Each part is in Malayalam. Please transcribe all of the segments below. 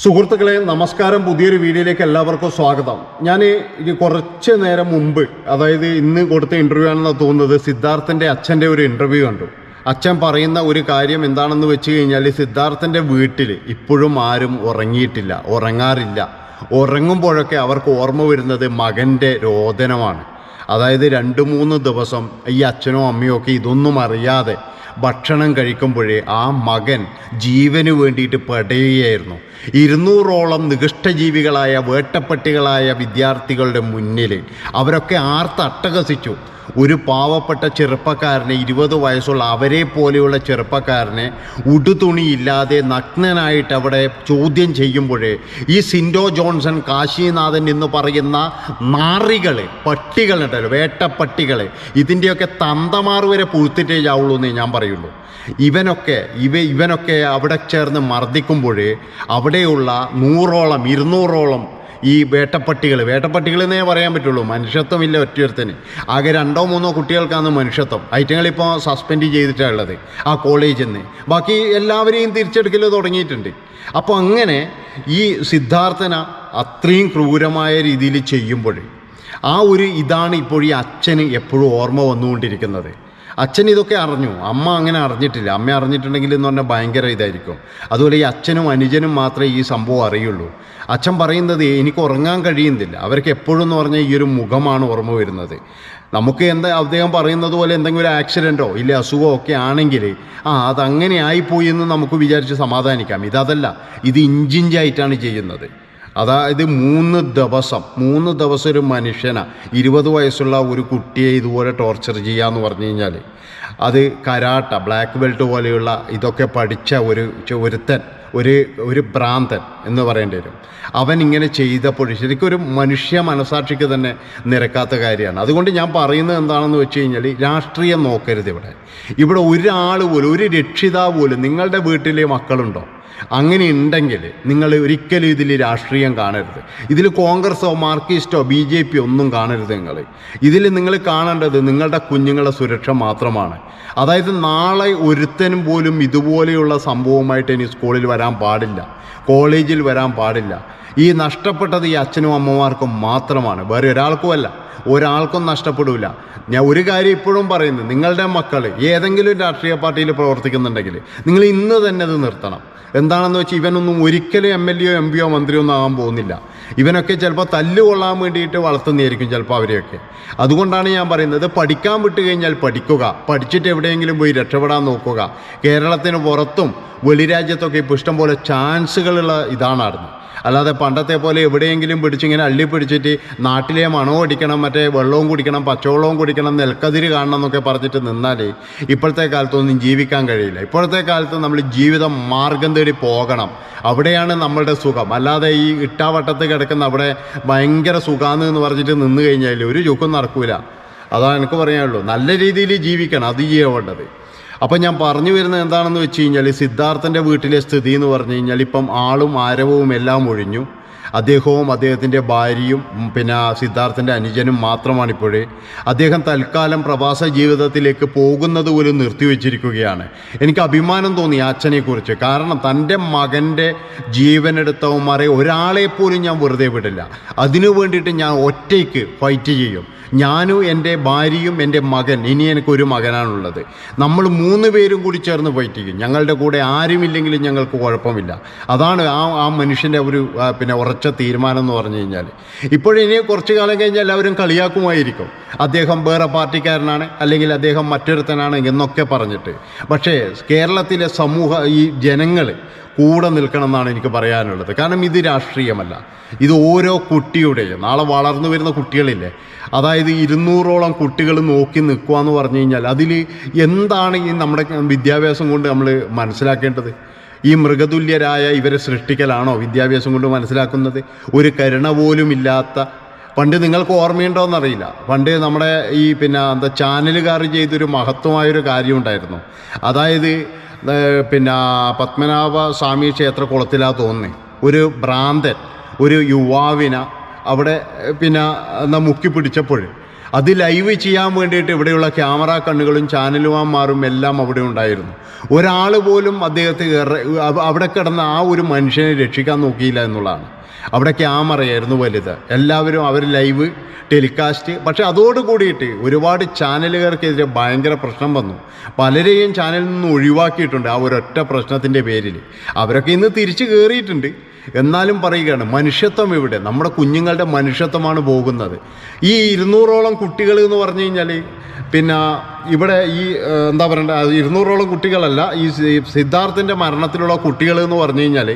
സുഹൃത്തുക്കളെ നമസ്കാരം. പുതിയൊരു വീഡിയോയിലേക്ക് എല്ലാവർക്കും സ്വാഗതം. ഞാൻ ഇത് കുറച്ച് നേരം മുമ്പ് അതായത് ഇന്ന് കൊടുത്ത ഇന്റർവ്യൂ ആണെന്ന് തോന്നുന്നത് സിദ്ധാർത്ഥന്റെ അച്ഛന്റെ ഒരു ഇന്റർവ്യൂ കണ്ടു. അച്ഛൻ പറയുന്ന ഒരു കാര്യം എന്താണെന്ന് വെച്ച് കഴിഞ്ഞാൽ സിദ്ധാർത്ഥന്റെ വീട്ടിൽ ഇപ്പോഴും ആരും ഉറങ്ങിയിട്ടില്ല ഉറങ്ങാറില്ല. ഉറങ്ങുമ്പോഴൊക്കെ അവർക്ക് ഓർമ്മ വരുന്നത് മകന്റെ രോദനമാണ്. അതായത് രണ്ട് മൂന്ന് ദിവസം ഈ അച്ഛനോ അമ്മയോ ഒക്കെ ഇതൊന്നും അറിയാതെ ഭക്ഷണം കഴിക്കുമ്പോഴേ ആ മകൻ ജീവന് വേണ്ടിയിട്ട് പടയുകയായിരുന്നു. ഇരുന്നൂറോളം നികൃഷ്ടജീവികളായ വേട്ടപ്പെട്ടികളായ വിദ്യാർത്ഥികളുടെ മുന്നിൽ അവരൊക്കെ ആർത്തട്ടഹസിച്ചു. ഒരു പാവപ്പെട്ട ചെറുപ്പക്കാരനെ ഇരുപത് വയസ്സുള്ള അവരെ പോലെയുള്ള ചെറുപ്പക്കാരനെ ഉടുതുണിയില്ലാതെ നഗ്നനായിട്ട് അവിടെ ചോദ്യം ചെയ്യുമ്പോഴേ ഈ സിൻഡോ ജോൺസൺ കാശിനാഥൻ എന്ന് പറയുന്ന നാറികൾ പട്ടികളുണ്ടല്ലോ വേട്ടപ്പട്ടികൾ ഇതിന്റെയൊക്കെ തന്തമാർ വരെ പുഴുത്തിട്ടേ ചാവുള്ളൂ എന്നേ ഞാൻ പറയുള്ളൂ. ഇവനൊക്കെ ഇവ ഇവനൊക്കെ അവിടെ ചേർന്ന് മർദ്ദിക്കുമ്പോഴേ അവിടെയുള്ള നൂറോളം ഇരുന്നൂറോളം ഈ വേട്ടപ്പട്ടികൾ വേട്ടപ്പട്ടികൾ എന്നേ പറയാൻ പറ്റുള്ളൂ. മനുഷ്യത്വമില്ല ഒറ്റയൊരുത്തന്. ആകെ രണ്ടോ മൂന്നോ കുട്ടികൾക്കാണ് മനുഷ്യത്വം. ഐറ്റങ്ങളിപ്പോൾ സസ്പെൻഡ് ചെയ്തിട്ടാണ് ഉള്ളത്. ആ കോളേജിൽ നിന്ന് ബാക്കി എല്ലാവരെയും തിരിച്ചെടുക്കൽ തുടങ്ങിയിട്ടുണ്ട്. അപ്പോൾ അങ്ങനെ ഈ സിദ്ധാർത്ഥന അത്രയും ക്രൂരമായ രീതിയിൽ ചെയ്യുമ്പോൾ ആ ഒരു ഇതാണ് ഇപ്പോൾ ഈ അച്ഛന് എപ്പോഴും ഓർമ്മ വന്നുകൊണ്ടിരിക്കുന്നത്. അച്ഛൻ ഇതൊക്കെ അറിഞ്ഞു. അമ്മ അങ്ങനെ അറിഞ്ഞിട്ടില്ല. അമ്മ അറിഞ്ഞിട്ടുണ്ടെങ്കിൽ എന്ന് പറഞ്ഞാൽ ഭയങ്കര ഇതായിരിക്കും. അതുപോലെ ഈ അച്ഛനും അനുജനും മാത്രമേ ഈ സംഭവം അറിയുള്ളൂ. അച്ഛൻ പറയുന്നത് എനിക്ക് ഉറങ്ങാൻ കഴിയുന്നില്ല. അവർക്ക് എപ്പോഴും എന്ന് പറഞ്ഞാൽ ഈ ഒരു മുഖമാണ് ഓർമ്മ വരുന്നത്. നമുക്ക് എന്താ അദ്ദേഹം പറയുന്നത് പോലെ എന്തെങ്കിലും ഒരു ആക്സിഡന്റോ ഇല്ല അസുഖമോ ഒക്കെ ആണെങ്കിൽ ആ അതങ്ങനെ ആയിപ്പോയി എന്ന് നമുക്ക് വിചാരിച്ച് സമാധാനിക്കാം. ഇതതല്ല ഇത് ഇഞ്ചിഞ്ചായിട്ടാണ് ചെയ്യുന്നത്. അതായത് മൂന്ന് ദിവസം മൂന്ന് ദിവസം ഒരു മനുഷ്യനെ ഇരുപത് വയസ്സുള്ള ഒരു കുട്ടിയെ ഇതുപോലെ ടോർച്ചർ ചെയ്യാന്ന് പറഞ്ഞു കഴിഞ്ഞാൽ അത് കരാട്ട ബ്ലാക്ക് ബെൽറ്റ് പോലെയുള്ള ഇതൊക്കെ പഠിച്ച ഒരു ഒരുത്തൻ ഒരു ഒരു ഭ്രാന്തൻ എന്ന് പറയേണ്ടി വരും. അവൻ ഇങ്ങനെ ചെയ്തപ്പോൾ ശരിക്കും ഒരു മനുഷ്യ മനസാക്ഷിക്ക് തന്നെ നിരക്കാത്ത കാര്യമാണ്. അതുകൊണ്ട് ഞാൻ പറയുന്നത് എന്താണെന്ന് വെച്ച് കഴിഞ്ഞാൽ രാഷ്ട്രീയം നോക്കരുത് ഇവിടെ. ഇവിടെ ഒരാൾ പോലും ഒരു രക്ഷിതാവ് പോലും നിങ്ങളുടെ വീട്ടിലെ മക്കളുണ്ടോ? അങ്ങനെ ഉണ്ടെങ്കിൽ നിങ്ങൾ ഒരിക്കലും ഇതിൽ രാഷ്ട്രീയം കാണരുത്. ഇതിൽ കോൺഗ്രസോ മാർക്കിസ്റ്റോ ബി ജെ പി ഒന്നും കാണരുത് നിങ്ങൾ. ഇതിൽ നിങ്ങൾ കാണേണ്ടത് നിങ്ങളുടെ കുഞ്ഞുങ്ങളുടെ സുരക്ഷ മാത്രമാണ്. അതായത് നാളെ ഒരുത്തനും പോലും ഇതുപോലെയുള്ള സംഭവമായിട്ട് ഇനി സ്കൂളിൽ വരാൻ പാടില്ല. കോളേജിൽ വരാൻ പാടില്ല. ഈ നഷ്ടപ്പെട്ടത് ഈ അച്ഛനും അമ്മമാർക്കും മാത്രമാണ്. വേറെ ഒരാൾക്കും അല്ല. ഒരാൾക്കും നഷ്ടപ്പെടില്ല ഞാൻ ഒരു കാര്യം ഇപ്പോഴും പറയുന്നു. നിങ്ങളുടെ മക്കൾ ഏതെങ്കിലും രാഷ്ട്രീയ പാർട്ടിയിൽ പ്രവർത്തിക്കുന്നുണ്ടെങ്കിൽ നിങ്ങൾ ഇന്ന് തന്നെ അത് നിർത്തണം. എന്താണെന്ന് വെച്ചാൽ ഇവനൊന്നും ഒരിക്കലും എം എൽ എയോ എം പിയോ മന്ത്രിയോ ഒന്നും ആകാൻ പോകുന്നില്ല. ഇവനൊക്കെ ചിലപ്പോൾ തല്ല് കൊള്ളാൻ വേണ്ടിയിട്ട് വളർത്തുന്നതായിരിക്കും ചിലപ്പോൾ അവരെയൊക്കെ. അതുകൊണ്ടാണ് ഞാൻ പറയുന്നത് പഠിക്കാൻ വിട്ട് കഴിഞ്ഞാൽ പഠിക്കുക. പഠിച്ചിട്ട് എവിടെയെങ്കിലും പോയി രക്ഷപ്പെടാൻ നോക്കുക. കേരളത്തിന് പുറത്തും വെളിരാജ്യത്തൊക്കെ ഇപ്പോൾ ഇഷ്ടംപോലെ ചാൻസുകളുള്ള ഇതാണ് നടന്നത് അല്ലാതെ പണ്ടത്തെ പോലെ എവിടെയെങ്കിലും പിടിച്ചിങ്ങനെ അള്ളി പിടിച്ചിട്ട് നാട്ടിലെ മണവും അടിക്കണം മറ്റേ വെള്ളവും കുടിക്കണം പച്ചവെള്ളവും കുടിക്കണം നെൽക്കതിര് കാണണം എന്നൊക്കെ പറഞ്ഞിട്ട് നിന്നാൽ ഇപ്പോഴത്തെ കാലത്തൊന്നും ജീവിക്കാൻ കഴിയില്ല. ഇപ്പോഴത്തെ കാലത്ത് നമ്മൾ ജീവിതം മാർഗം തേടി പോകണം. അവിടെയാണ് നമ്മളുടെ സുഖം. അല്ലാതെ ഈ ഇട്ടാവട്ടത്ത് കിടക്കുന്ന അവിടെ ഭയങ്കര സുഖാന്ന് എന്ന് പറഞ്ഞിട്ട് നിന്ന് കഴിഞ്ഞാൽ ഒരു ചുക്കും നടക്കൂല. അതാണ് എനിക്ക് പറയാനുള്ളൂ. നല്ല രീതിയിൽ ജീവിക്കണം. അത് ചെയ്യേണ്ടത്. അപ്പം ഞാൻ പറഞ്ഞു വരുന്നത് എന്താണെന്ന് വെച്ച് കഴിഞ്ഞാൽ സിദ്ധാർത്ഥന്റെ വീട്ടിലെ സ്ഥിതി എന്ന് പറഞ്ഞു കഴിഞ്ഞാൽ ഇപ്പം ആളും ആരവവും എല്ലാം ഒഴിഞ്ഞു. അദ്ദേഹവും അദ്ദേഹത്തിന്റെ ഭാര്യയും പിന്നെ സിദ്ധാർത്ഥന്റെ അനുജനും മാത്രമാണ് ഇപ്പോഴേ അദ്ദേഹം തൽക്കാലം പ്രവാസ ജീവിതത്തിലേക്ക് പോകുന്നത് പോലും നിർത്തിവെച്ചിരിക്കുകയാണ്. എനിക്ക് അഭിമാനം തോന്നി അച്ഛനെക്കുറിച്ച്. കാരണം തന്റെ മകന്റെ ജീവനെടുത്തവന്മാരെ ഒരാളെ പോലും ഞാൻ വെറുതെ വിടില്ല. അതിനു വേണ്ടിയിട്ട് ഞാൻ ഒറ്റയ്ക്ക് ഫൈറ്റ് ചെയ്യും. ഞാനും എന്റെ ഭാര്യയും എന്റെ മകൻ ഇനി എനിക്കൊരു മകനാണുള്ളത്. നമ്മൾ മൂന്ന് പേരും കൂടി ചേർന്ന് ഫൈറ്റ് ചെയ്യും. ഞങ്ങളുടെ കൂടെ ആരുമില്ലെങ്കിലും ഞങ്ങൾക്ക് കുഴപ്പമില്ല. അതാണ് ആ ആ മനുഷ്യന്റെ ഒരു പിന്നെ ഉറച്ച തീരുമാനം എന്ന് പറഞ്ഞു കഴിഞ്ഞാൽ ഇപ്പോഴിനി കുറച്ച് കാലം കഴിഞ്ഞാൽ എല്ലാവരും കളിയാക്കുമായിരിക്കും. അദ്ദേഹം വേറെ പാർട്ടിക്കാരനാണ് അല്ലെങ്കിൽ അദ്ദേഹം മറ്റൊരുത്തനാണ് എന്നൊക്കെ പറഞ്ഞിട്ട്. പക്ഷേ കേരളത്തിലെ സമൂഹ ഈ ജനങ്ങൾ കൂടെ നിൽക്കണം എന്നാണ് എനിക്ക് പറയാനുള്ളത്. കാരണം ഇത് രാഷ്ട്രീയമല്ല. ഇത് ഓരോ കുട്ടിയുടെയും നാളെ വളർന്നു വരുന്ന കുട്ടികളില്ലേ? അതായത് ഇരുന്നൂറോളം കുട്ടികൾ നോക്കി നിൽക്കുക എന്ന് പറഞ്ഞു കഴിഞ്ഞാൽ അതിൽ എന്താണ് ഈ നമ്മുടെ വിദ്യാഭ്യാസം കൊണ്ട് നമ്മൾ മനസ്സിലാക്കേണ്ടത്? ഈ മൃഗതുല്യരായ ഇവരെ സൃഷ്ടിക്കലാണോ വിദ്യാഭ്യാസം കൊണ്ട് മനസ്സിലാക്കുന്നത്? ഒരു കരുണ പോലും ഇല്ലാത്ത പണ്ട് നിങ്ങൾക്ക് ഓർമ്മയുണ്ടോ എന്നറിയില്ല. പണ്ട് നമ്മുടെ ഈ പിന്നെ എന്താ ചാനലുകാർ ചെയ്തൊരു മഹത്വമായൊരു കാര്യമുണ്ടായിരുന്നു. അതായത് പിന്നെ പത്മനാഭ സ്വാമി ക്ഷേത്ര കുളത്തിലാ തോന്നി ഒരു ഭ്രാന്തൻ ഒരു യുവാവിനെ അവിടെ പിന്നെ എന്താ മുക്കി പിടിച്ചപ്പോൾ അത് ലൈവ് ചെയ്യാൻ വേണ്ടിയിട്ട് ഇവിടെയുള്ള ക്യാമറ കണ്ണുകളും ചാനലുമാന്മാരും എല്ലാം അവിടെ ഉണ്ടായിരുന്നു. ഒരാൾ പോലും അദ്ദേഹത്തെ അവിടെ കിടന്ന ആ ഒരു മനുഷ്യനെ രക്ഷിക്കാൻ നോക്കിയില്ല എന്നുള്ളതാണ്. അവിടെ ക്യാമറയായിരുന്നു വലുത്. എല്ലാവരും അവർ ലൈവ് ടെലികാസ്റ്റ് പക്ഷേ അതോട് കൂടിയിട്ട് ഒരുപാട് ചാനലുകാർക്കെതിരെ ഭയങ്കര പ്രശ്നം വന്നു. പലരെയും ചാനലിൽ നിന്ന് ഒഴിവാക്കിയിട്ടുണ്ട് ആ ഒരൊറ്റ പ്രശ്നത്തിന്റെ പേരിൽ. അവരൊക്കെ ഇന്ന് തിരിച്ചു കയറിയിട്ടുണ്ട് എന്നാലും പറയുകയാണ് മനുഷ്യത്വം ഇവിടെ നമ്മുടെ കുഞ്ഞുങ്ങളുടെ മനുഷ്യത്വമാണ് പോകുന്നത്. ഈ ഇരുന്നൂറോളം കുട്ടികൾ എന്ന് പറഞ്ഞു കഴിഞ്ഞാൽ പിന്നെ ഇവിടെ ഈ എന്താ പറയണ്ട ഇരുന്നൂറോളം കുട്ടികളല്ല ഈ സിദ്ധാർത്ഥിന്റെ മരണത്തിലുള്ള കുട്ടികൾ എന്ന് പറഞ്ഞു കഴിഞ്ഞാൽ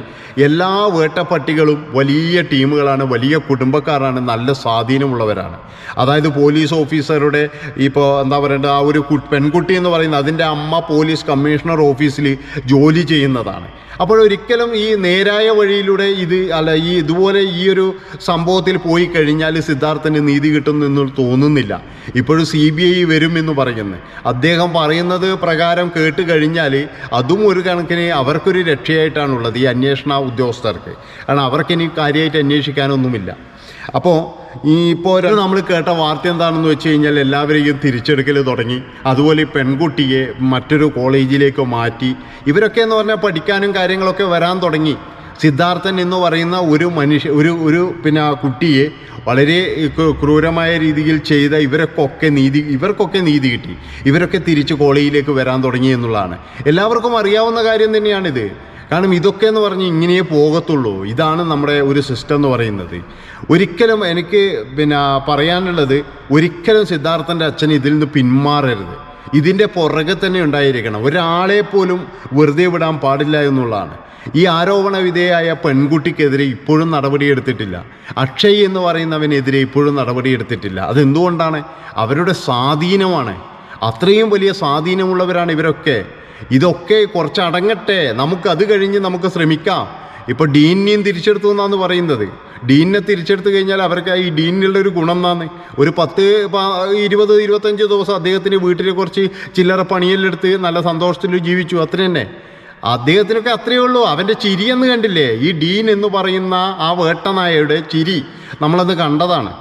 എല്ലാ വേട്ടപ്പട്ടികളും വലിയ ടീമുകളാണ് വലിയ കുടുംബക്കാരാണ് നല്ല സ്വാധീനമുള്ളവരാണ്. അതായത് പോലീസ് ഓഫീസറുടെ ഇപ്പോൾ എന്താ പറയണ്ട ആ ഒരു പെൺകുട്ടി എന്ന് പറയുന്നത് അതിന്റെ അമ്മ പോലീസ് കമ്മീഷണർ ഓഫീസിൽ ജോലി ചെയ്യുന്നതാണ്. അപ്പോൾ ഒരിക്കലും ഈ നേരായ വഴിയിലൂടെ ഇത് അല്ല ഈ ഇതുപോലെ ഈ ഒരു സംഭവത്തിൽ പോയി കഴിഞ്ഞാൽ സിദ്ധാർത്ഥന് നീതി കിട്ടുന്നു എന്ന് തോന്നുന്നില്ല. ഇപ്പോഴും സി ബി ഐ വരും എന്ന് പറയുന്നത്. അദ്ദേഹം പറയുന്നത് പ്രകാരം കേട്ട് കഴിഞ്ഞാൽ അതും ഒരു കണക്കിന് അവർക്കൊരു രക്ഷയായിട്ടാണുള്ളത് ഈ അന്വേഷണ ഉദ്യോഗസ്ഥർക്ക്. കാരണം അവർക്കിനി കാര്യമായിട്ട് അന്വേഷിക്കാനൊന്നുമില്ല. അപ്പോൾ ഈ ഇപ്പോൾ നമ്മൾ കേട്ട വാർത്ത എന്താണെന്ന് വെച്ച് കഴിഞ്ഞാൽ എല്ലാവരെയും തിരിച്ചെടുക്കൽ തുടങ്ങി. അതുപോലെ പെൺകുട്ടിയെ മറ്റൊരു കോളേജിലേക്ക് മാറ്റി. ഇവരൊക്കെ എന്ന് പറഞ്ഞാൽ പഠിക്കാനും കാര്യങ്ങളൊക്കെ വരാൻ തുടങ്ങി. സിദ്ധാർത്ഥൻ എന്ന് പറയുന്ന ഒരു മനുഷ്യ ഒരു ഒരു പിന്നെ ആ കുട്ടിയെ വളരെ ക്രൂരമായ രീതിയിൽ ചെയ്ത ഇവരൊക്കെ നീതി ഇവർക്കൊക്കെ നീതി കിട്ടി. ഇവരൊക്കെ തിരിച്ച് കോളേജിലേക്ക് വരാൻ തുടങ്ങി എന്നുള്ളതാണ്. എല്ലാവർക്കും അറിയാവുന്ന കാര്യം തന്നെയാണിത്. കാരണം ഇതൊക്കെ എന്ന് പറഞ്ഞ് ഇങ്ങനെയേ പോകത്തുള്ളൂ. ഇതാണ് നമ്മുടെ ഒരു സിസ്റ്റം എന്ന് പറയുന്നത്. ഒരിക്കലും എനിക്ക് പിന്നെ പറയാനുള്ളത് ഒരിക്കലും സിദ്ധാർത്ഥന്റെ അച്ഛൻ ഇതിൽ നിന്ന് പിന്മാറരുത്. ഇതിന്റെ പുറകെ തന്നെ ഉണ്ടായിരിക്കണം. ഒരാളെ പോലും വെറുതെ വിടാൻ പാടില്ല എന്നുള്ളതാണ്. ഈ ആരോപണ വിധേയായ പെൺകുട്ടിക്കെതിരെ ഇപ്പോഴും നടപടിയെടുത്തിട്ടില്ല. അക്ഷയ് എന്ന് പറയുന്നവനെതിരെ ഇപ്പോഴും നടപടിയെടുത്തിട്ടില്ല. അതെന്തുകൊണ്ടാണ്? അവരുടെ സ്വാധീനമാണ്. അത്രയും വലിയ സ്വാധീനമുള്ളവരാണ് ഇവരൊക്കെ. ഇതൊക്കെ കുറച്ച് അടങ്ങട്ടെ. നമുക്ക് അത് കഴിഞ്ഞ് നമുക്ക് ശ്രമിക്കാം. ഇപ്പോൾ ഡീനിനെയും തിരിച്ചെടുത്തു എന്നാണ് പറയുന്നത്. ഡീനിനെ തിരിച്ചെടുത്തു കഴിഞ്ഞാൽ അവർക്ക് ഈ ഡീനിലുള്ള ഒരു ഗുണം എന്നാണ്. ഒരു പത്ത് ഇരുപത് ഇരുപത്തഞ്ച് ദിവസം അദ്ദേഹത്തിന് വീട്ടിൽ കുറച്ച് ചില്ലറ പണിയെല്ലാം എടുത്ത് നല്ല സന്തോഷത്തിൽ ജീവിച്ചു. അത്ര തന്നെ അദ്ദേഹത്തിനൊക്കെ അത്രയേ ഉള്ളൂ. അവന്റെ ചിരി എന്ന് കണ്ടില്ലേ? ഈ ഡീൻ എന്ന് പറയുന്ന ആ വേട്ടനായയുടെ ചിരി നമ്മളത് കണ്ടതാണ്.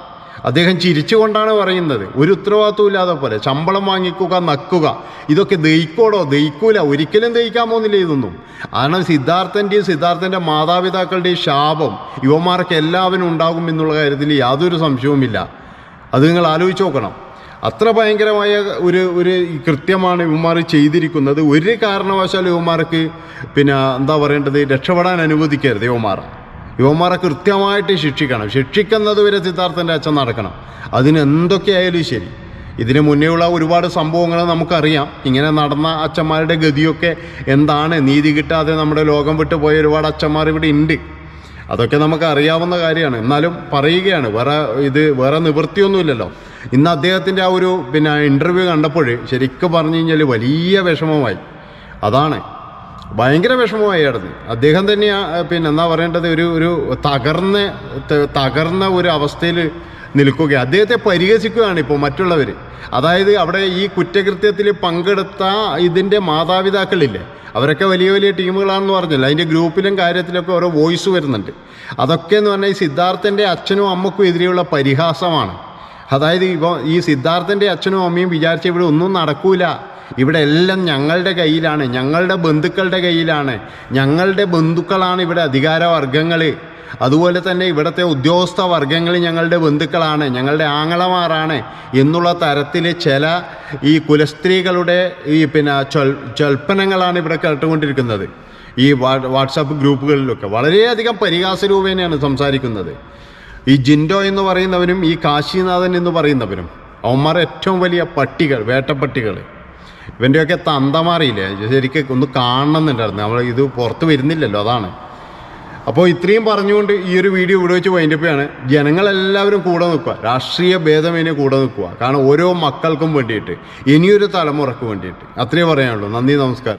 അദ്ദേഹം ചിരിച്ചുകൊണ്ടാണ് പറയുന്നത്. ഒരു ഉത്തരവാദിത്വം ഇല്ലാതെ പോലെ. ശമ്പളം വാങ്ങിക്കുക നക്കുക. ഇതൊക്കെ ദഹിക്കോടോ? ദഹിക്കൂല. ഒരിക്കലും ദഹിക്കാൻ പോകുന്നില്ല ഇതൊന്നും. കാരണം സിദ്ധാർത്ഥന്റെയും സിദ്ധാർത്ഥന്റെ മാതാപിതാക്കളുടെയും ശാപം യുവമാർക്ക് എല്ലാവരും ഉണ്ടാകും എന്നുള്ള കാര്യത്തിൽ യാതൊരു സംശയവുമില്ല. അത് നിങ്ങൾ ആലോചിച്ച് നോക്കണം. അത്ര ഭയങ്കരമായ ഒരു ഒരു കൃത്യമാണ് ഇവന്മാർ ചെയ്തിരിക്കുന്നത്. ഒരു കാരണവശാൽ ഇവന്മാർക്ക് പിന്നെ എന്താ പറയേണ്ടത്? രക്ഷപ്പെടാൻ അനുവദിക്കരുത് യുവമാർ യുവമാരെ കൃത്യമായിട്ട് ശിക്ഷിക്കണം. ശിക്ഷിക്കുന്നത് വരെ സിദ്ധാർത്ഥന്റെ അച്ഛൻ നടക്കണം. അതിന് എന്തൊക്കെയായാലും ശരി. ഇതിന് മുന്നേയുള്ള ഒരുപാട് സംഭവങ്ങൾ നമുക്കറിയാം. ഇങ്ങനെ നടന്ന അച്ഛന്മാരുടെ ഗതിയൊക്കെ എന്താണ്? നീതി കിട്ടാതെ നമ്മുടെ ലോകം വിട്ടു പോയ ഒരുപാട് അച്ഛന്മാർ ഇവിടെ ഉണ്ട്. അതൊക്കെ നമുക്ക് അറിയാവുന്ന കാര്യമാണ്. എന്നാലും പറയുകയാണ്. വേറെ ഇത് വേറെ നിവൃത്തിയൊന്നുമില്ലല്ലോ. ഇന്ന് അദ്ദേഹത്തിന്റെ ആ ഒരു പിന്നെ ഇന്റർവ്യൂ കണ്ടപ്പോൾ ശരിക്കും പറഞ്ഞു കഴിഞ്ഞാൽ വലിയ വിഷമമായി. അതാണ്. ഭയങ്കര വിഷമമായി ആയിരുന്നു അദ്ദേഹം തന്നെയാണ് പിന്നെ എന്താ പറയേണ്ടത്? ഒരു ഒരു തകർന്ന തകർന്ന ഒരു അവസ്ഥയിൽ നിൽക്കുക അദ്ദേഹത്തെ പരിഹസിക്കുകയാണ് ഇപ്പോൾ മറ്റുള്ളവർ അതായത് അവിടെ ഈ കുറ്റകൃത്യത്തിൽ പങ്കെടുത്ത ഇതിന്റെ മാതാപിതാക്കളില്ലേ അവരൊക്കെ വലിയ വലിയ ടീമുകളാണെന്ന് പറഞ്ഞല്ലോ. അതിന്റെ ഗ്രൂപ്പിലും കാര്യത്തിലൊക്കെ ഓരോ വോയിസ് വരുന്നുണ്ട്. അതൊക്കെ എന്ന് പറഞ്ഞാൽ ഈ സിദ്ധാർത്ഥന്റെ അച്ഛനും അമ്മക്കും എതിരെയുള്ള പരിഹാസമാണ്. അതായത് ഇപ്പോൾ ഈ സിദ്ധാർത്ഥന്റെ അച്ഛനും അമ്മയും വിചാരിച്ച ഇവിടെ ഒന്നും നടക്കൂല. ഇവിടെ എല്ലാം ഞങ്ങളുടെ കയ്യിലാണ് ഞങ്ങളുടെ ബന്ധുക്കളുടെ കയ്യിലാണ് ഞങ്ങളുടെ ബന്ധുക്കളാണ് ഇവിടെ അധികാര അധികാരവർഗങ്ങൾ അതുപോലെ തന്നെ ഇവിടുത്തെ ഉദ്യോഗസ്ഥ വർഗങ്ങൾ ഞങ്ങളുടെ ബന്ധുക്കളാണ് ഞങ്ങളുടെ ആങ്ങളമാരാണ് എന്നുള്ള തരത്തിൽ ചില ഈ കുലസ്ത്രീകളുടെ ഈ പിന്നെ ചൊൽ ചൊൽപ്പനങ്ങളാണ് ഇവിടെ കേട്ടുകൊണ്ടിരിക്കുന്നത്. ഈ വാട്സാപ്പ് ഗ്രൂപ്പുകളിലൊക്കെ. വളരെയധികം പരിഹാസ രൂപേണയാണ് സംസാരിക്കുന്നത്. ഈ ജിൻഡോ എന്ന് പറയുന്നവനും ഈ കാശിനാഥൻ എന്ന് പറയുന്നവരും അവന്മാർ ഏറ്റവും വലിയ പട്ടികൾ വേട്ടപ്പട്ടികൾ ഇവന്റെയൊക്കെ തന്തമാറിയില്ലേ ശരിക്കും ഒന്ന് കാണണമെന്നുണ്ടായിരുന്നു നമ്മൾ ഇത് പുറത്ത് വരുന്നില്ലല്ലോ അതാണ്. അപ്പോൾ ഇത്രയും പറഞ്ഞുകൊണ്ട് ഈ ഒരു വീഡിയോ ഇവിടെ വെച്ച് വൈൻഡപ്പാണ് ജനങ്ങളെല്ലാവരും കൂടെ നിൽക്കുക. രാഷ്ട്രീയ ഭേദമേനെ കൂടെ നിൽക്കുക. കാരണം ഓരോ മക്കൾക്കും വേണ്ടിയിട്ട് ഇനിയൊരു തലമുറയ്ക്ക് വേണ്ടിയിട്ട്. അത്രയേ പറയാനുള്ളൂ. നന്ദി നമസ്കാരം.